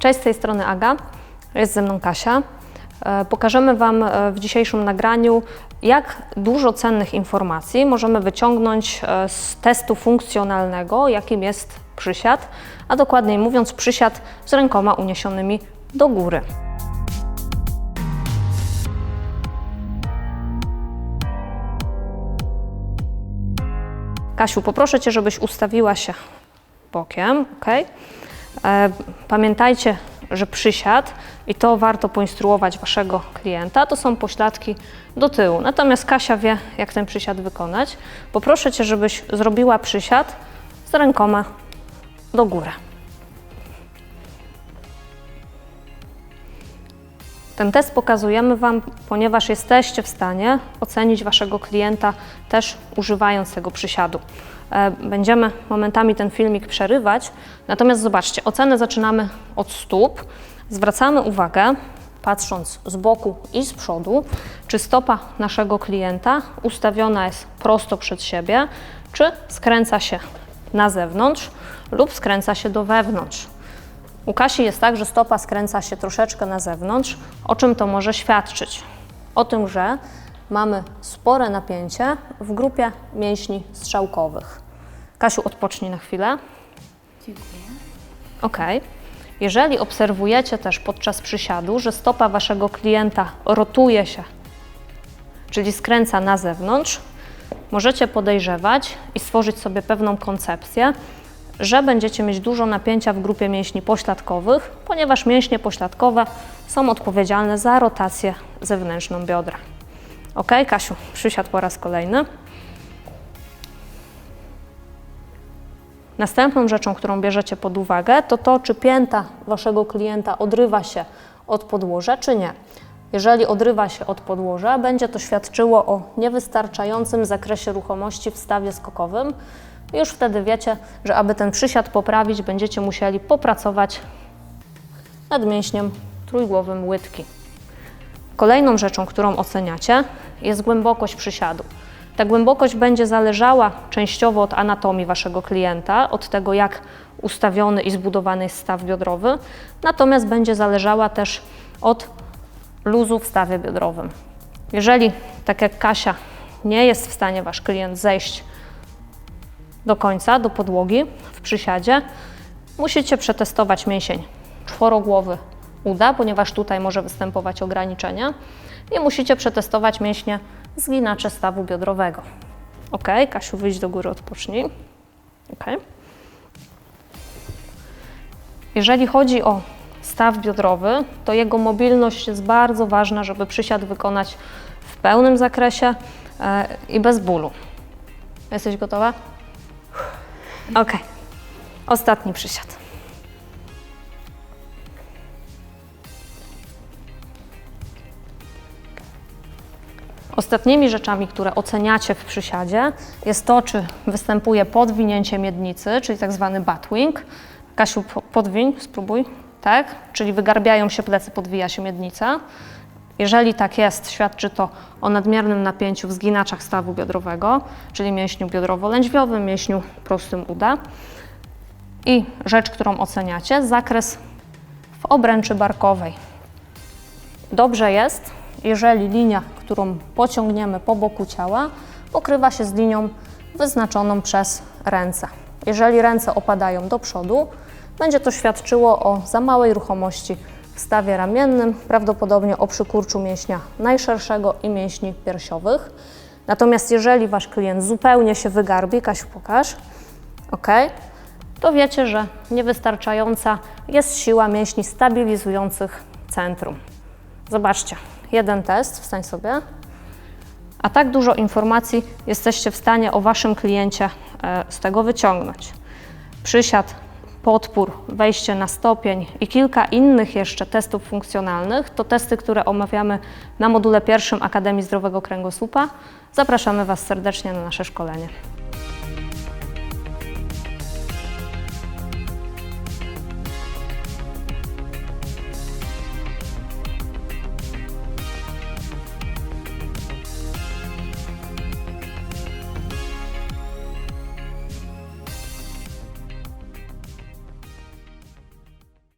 Cześć, z tej strony Aga, jest ze mną Kasia. E, Pokażemy Wam e, w dzisiejszym nagraniu, jak dużo cennych informacji możemy wyciągnąć e, z testu funkcjonalnego, jakim jest przysiad, a dokładniej mówiąc przysiad z rękoma uniesionymi do góry. Kasiu, poproszę Cię, żebyś ustawiła się bokiem, ok? E, Pamiętajcie, że przysiad, i to warto poinstruować Waszego klienta, to są pośladki do tyłu. Natomiast Kasia wie, jak ten przysiad wykonać. Poproszę Cię, żebyś zrobiła przysiad z rękoma do góry. Ten test pokazujemy Wam, ponieważ jesteście w stanie ocenić Waszego klienta też używając tego przysiadu. E, Będziemy momentami ten filmik przerywać, natomiast zobaczcie, ocenę zaczynamy od stóp. Zwracamy uwagę, patrząc z boku i z przodu, czy stopa naszego klienta ustawiona jest prosto przed siebie, czy skręca się na zewnątrz lub skręca się do wewnątrz. U Kasi jest tak, że stopa skręca się troszeczkę na zewnątrz. O czym to może świadczyć? O tym, że mamy spore napięcie w grupie mięśni strzałkowych. Kasiu, odpocznij na chwilę. Dziękuję. Ok. Jeżeli obserwujecie też podczas przysiadu, że stopa waszego klienta rotuje się, czyli skręca na zewnątrz, możecie podejrzewać i stworzyć sobie pewną koncepcję, że będziecie mieć dużo napięcia w grupie mięśni pośladkowych, ponieważ mięśnie pośladkowe są odpowiedzialne za rotację zewnętrzną biodra. Ok, Kasiu, przysiad po raz kolejny. Następną rzeczą, którą bierzecie pod uwagę, to to, czy pięta waszego klienta odrywa się od podłoża, czy nie. Jeżeli odrywa się od podłoża, będzie to świadczyło o niewystarczającym zakresie ruchomości w stawie skokowym. Już wtedy wiecie, że aby ten przysiad poprawić, będziecie musieli popracować nad mięśniem trójgłowym łydki. Kolejną rzeczą, którą oceniacie, jest głębokość przysiadu. Ta głębokość będzie zależała częściowo od anatomii waszego klienta, od tego, jak ustawiony i zbudowany jest staw biodrowy, natomiast będzie zależała też od luzu w stawie biodrowym. Jeżeli, tak jak Kasia, nie jest w stanie wasz klient zejść do końca, do podłogi w przysiadzie, musicie przetestować mięsień czworogłowy uda, ponieważ tutaj może występować ograniczenie i musicie przetestować mięśnie zginacze stawu biodrowego. Ok, Kasiu, wyjdź do góry, odpocznij. Ok. Jeżeli chodzi o staw biodrowy, to jego mobilność jest bardzo ważna, żeby przysiad wykonać w pełnym zakresie e, i bez bólu. Jesteś gotowa? Ok. Ostatni przysiad. Ostatnimi rzeczami, które oceniacie w przysiadzie, jest to, czy występuje podwinięcie miednicy, czyli tak zwany batwing. Kasiu, po- podwiń, spróbuj. Tak? Czyli wygarbiają się plecy, podwija się miednica. Jeżeli tak jest, świadczy to o nadmiernym napięciu w zginaczach stawu biodrowego, czyli mięśniu biodrowo-lędźwiowym, mięśniu prostym uda. I rzecz, którą oceniacie, zakres w obręczy barkowej. Dobrze jest, jeżeli linia, którą pociągniemy po boku ciała, pokrywa się z linią wyznaczoną przez ręce. Jeżeli ręce opadają do przodu, będzie to świadczyło o za małej ruchomości w stawie ramiennym, prawdopodobnie o przykurczu mięśnia najszerszego i mięśni piersiowych. Natomiast jeżeli Wasz klient zupełnie się wygarbi, Kasiu pokaż, ok, to wiecie, że niewystarczająca jest siła mięśni stabilizujących centrum. Zobaczcie, jeden test, wstań sobie. A tak dużo informacji jesteście w stanie o Waszym kliencie e, z tego wyciągnąć. Przysiad, podpór, wejście na stopień i kilka innych jeszcze testów funkcjonalnych to testy, które omawiamy na module pierwszym Akademii Zdrowego Kręgosłupa. Zapraszamy Was serdecznie na nasze szkolenie.